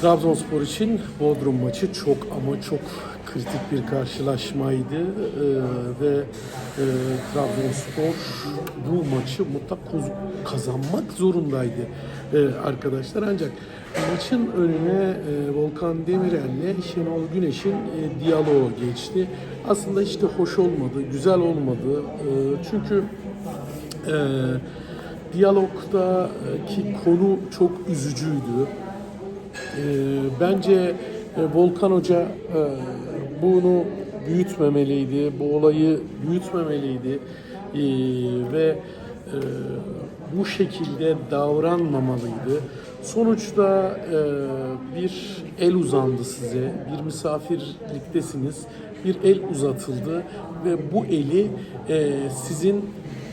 Trabzonspor için Bodrum maçı çok ama çok kritik bir karşılaşmaydı Ee, ve e, Trabzonspor bu maçı mutlak kazanmak zorundaydı e, arkadaşlar ancak maçın önüne e, Volkan Demirel'le Şenol Güneş'in e, diyaloğu geçti. Aslında hiç de hoş olmadı, güzel olmadı. E, çünkü e, diyalogdaki konu çok üzücüydü. Ee, bence e, Volkan Hoca e, bunu büyütmemeliydi, bu olayı büyütmemeliydi Ee, ve e, bu şekilde davranmamalıydı. Sonuçta bir el uzandı size, bir misafirliktesiniz, bir el uzatıldı ve bu eli sizin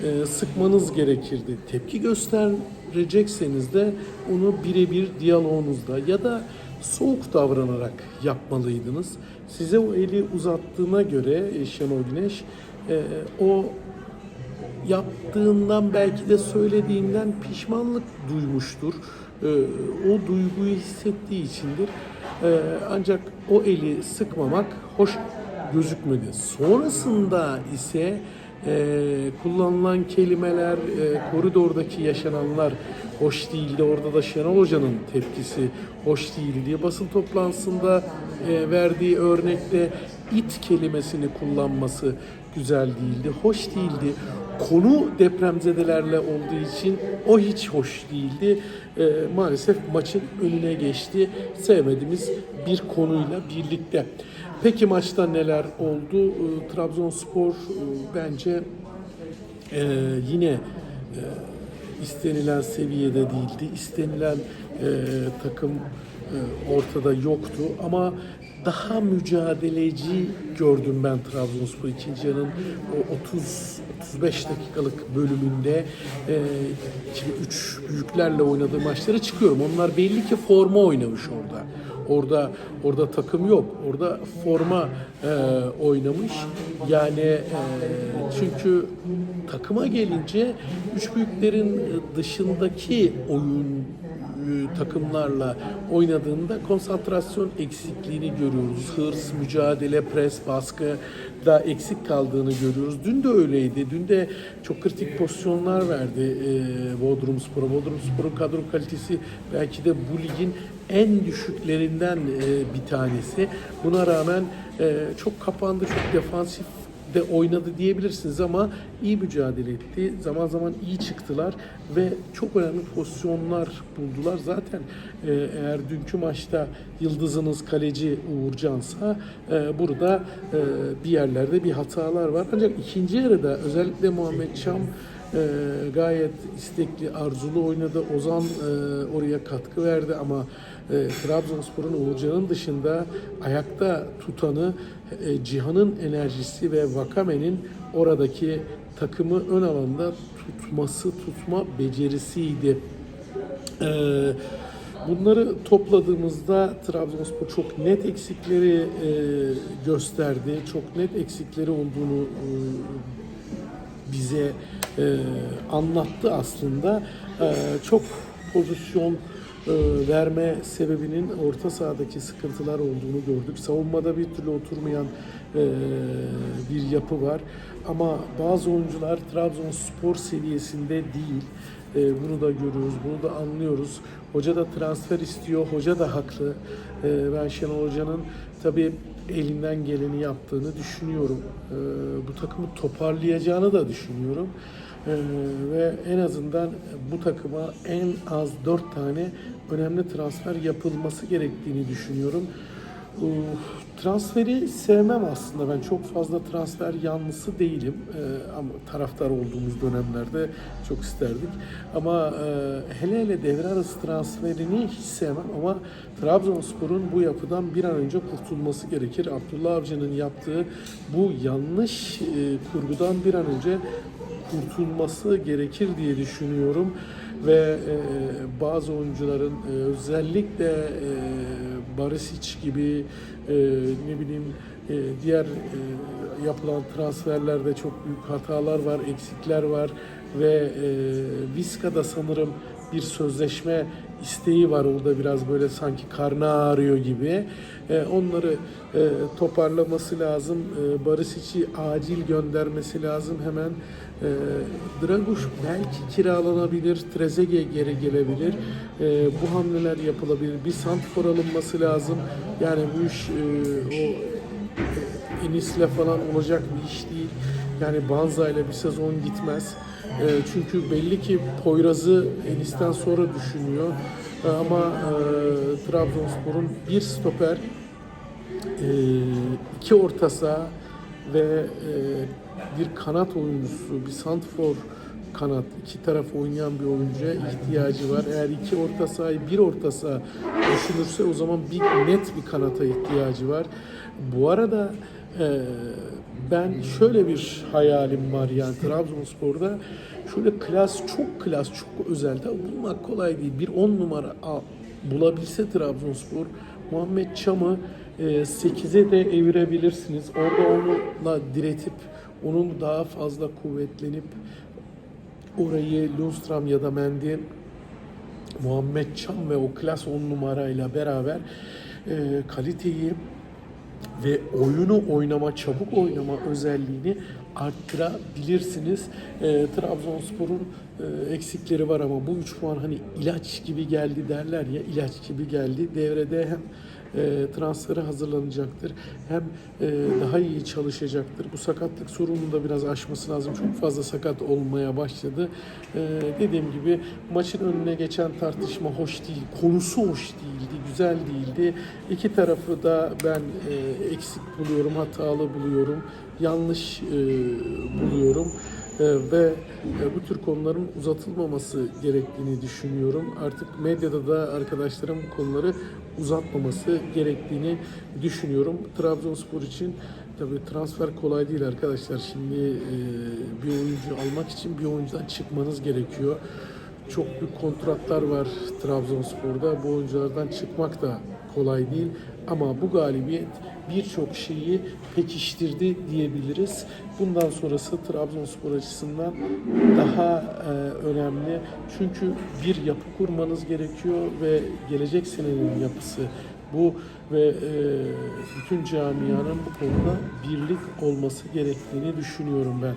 e, sıkmanız gerekirdi. Tepki gösterecekseniz de onu birebir diyaloğunuzda ya da soğuk davranarak yapmalıydınız. Size o eli uzattığına göre e, Şenol Güneş e, o yaptığından belki de söylediğinden pişmanlık duymuştur. E, o duyguyu hissettiği içindir. E, ancak o eli sıkmamak hoş gözükmedi. Sonrasında ise e, kullanılan kelimeler, e, koridordaki yaşananlar hoş değildi. Orada da Şenol Hoca'nın tepkisi hoş değildi diye basın toplantısında e, verdiği örnekte it kelimesini kullanması güzel değildi, hoş değildi. Konu depremzedelerle olduğu için o hiç hoş değildi. E, maalesef maçın önüne geçti. Sevmediğimiz bir konuyla birlikte. Peki maçta neler oldu? E, Trabzonspor e, bence e, yine e, istenilen seviyede değildi. İstenilen takım ortada yoktu ama daha mücadeleci gördüm ben Trabzonspor ikinci yarının o 30 35 dakikalık bölümünde şimdi üç büyüklerle oynadığı maçlara çıkıyorum. Onlar belli ki forma oynamış orada. Orada orada takım yok. Orada forma e, oynamış. Yani e, çünkü takıma gelince üç büyüklerin dışındaki oyun takımlarla oynadığında konsantrasyon eksikliğini görüyoruz. Hırs, mücadele, pres, baskı da eksik kaldığını görüyoruz. Dün de öyleydi. Dün de çok kritik pozisyonlar verdi e, Bodrum Spor'a. Bodrum Spor'un kadro kalitesi belki de bu ligin en düşüklerinden e, bir tanesi. Buna rağmen e, çok kapandı, çok defansif de oynadı diyebilirsiniz ama iyi mücadele etti. Zaman zaman iyi çıktılar ve çok önemli pozisyonlar buldular. Zaten e, eğer dünkü maçta yıldızınız kaleci Uğurcan'sa e, burada e, bir yerlerde bir hatalar var. Ancak ikinci yarıda özellikle Muhammed Çam e, gayet istekli, arzulu oynadı. Ozan e, oraya katkı verdi ama e, Trabzonspor'un Uğurcan'ın dışında ayakta tutanı e, Cihan'ın enerjisi ve Vakame'nin oradaki takımı ön alanda tutması, tutma becerisiydi. E, bunları topladığımızda Trabzonspor çok net eksikleri e, gösterdi. Çok net eksikleri olduğunu bize anlattı aslında. Çok pozisyon verme sebebinin orta sahadaki sıkıntılar olduğunu gördük. Savunmada bir türlü oturmayan e, bir yapı var. Ama bazı oyuncular Trabzonspor seviyesinde değil. E, bunu da görüyoruz, bunu da anlıyoruz. Hoca da transfer istiyor, hoca da haklı. E, ben Şenol Hoca'nın tabii elinden geleni yaptığını düşünüyorum. E, bu takımı toparlayacağını da düşünüyorum. E, ve en azından bu takıma en az 4 tane önemli transfer yapılması gerektiğini düşünüyorum. E, transferi sevmem aslında. Ben çok fazla transfer yanlısı değilim. E, ama taraftar olduğumuz dönemlerde çok isterdik. Ama e, hele hele devre arası transferini hiç sevmem ama Trabzonspor'un bu yapıdan bir an önce kurtulması gerekir. Abdullah Avcı'nın yaptığı bu yanlış e, kurgudan bir an önce kurtulması gerekir diye düşünüyorum ve e, bazı oyuncuların e, özellikle e, Barisic gibi e, ne bileyim e, diğer e, yapılan transferlerde çok büyük hatalar var, eksikler var ve e, Vizca'da sanırım bir sözleşme isteği var orada biraz böyle sanki karnı ağrıyor gibi. E, onları e, toparlaması lazım. E, Barisic'i acil göndermesi lazım hemen. E, Draguş belki kiralanabilir, Trezeguet geri gelebilir. E, bu hamleler yapılabilir. Bir santfor alınması lazım. Yani bu iş e, o Enis'le falan olacak bir iş değil. Yani Banza ile bir sezon gitmez. E, çünkü belli ki Poyraz'ı Enis'ten sonra düşünüyor. E, ama e, Trabzonspor'un bir stoper, e, iki orta saha ve e, bir kanat oyuncusu, bir santfor kanat, iki taraf oynayan bir oyuncuya ihtiyacı var. Eğer iki orta sahayı bir orta saha düşünürse o zaman bir net bir kanata ihtiyacı var. Bu arada e, ben şöyle bir hayalim var yani Trabzonspor'da şöyle klas, çok klas, çok özel. Tabii bulmak kolay değil. Bir 10 numara al- bulabilse Trabzonspor Muhammed Çam'ı e, 8'e de evirebilirsiniz. Orada onunla diretip onun daha fazla kuvvetlenip orayı Lundstram ya da Mendy Muhammed Çam ve o klas 10 numarayla beraber e, kaliteyi ve oyunu oynama, çabuk oynama özelliğini arttırabilirsiniz. E, Trabzonspor'un e, eksikleri var ama bu 3 puan hani ilaç gibi geldi derler ya ilaç gibi geldi. Devrede hem e, transferi hazırlanacaktır hem e, daha iyi çalışacaktır. Bu sakatlık sorununu da biraz aşması lazım. Çok fazla sakat olmaya başladı. E, dediğim gibi maçın önüne geçen tartışma hoş değil. Konusu hoş değildi, güzel değildi. İki tarafı da ben e, eksik buluyorum, hatalı buluyorum, yanlış e, buluyorum. E, ve e, bu tür konuların uzatılmaması gerektiğini düşünüyorum. Artık medyada da arkadaşlarım konuları uzatmaması gerektiğini düşünüyorum. Trabzonspor için tabii transfer kolay değil arkadaşlar. Şimdi e, bir oyuncu almak için bir oyuncudan çıkmanız gerekiyor. Çok büyük kontratlar var Trabzonspor'da. Bu oyunculardan çıkmak da kolay değil. Ama bu galibiyet birçok şeyi pekiştirdi diyebiliriz. Bundan sonrası Trabzonspor açısından daha e, önemli. Çünkü bir yapı kurmanız gerekiyor ve gelecek senenin yapısı bu ve e, bütün camianın bu konuda birlik olması gerektiğini düşünüyorum ben.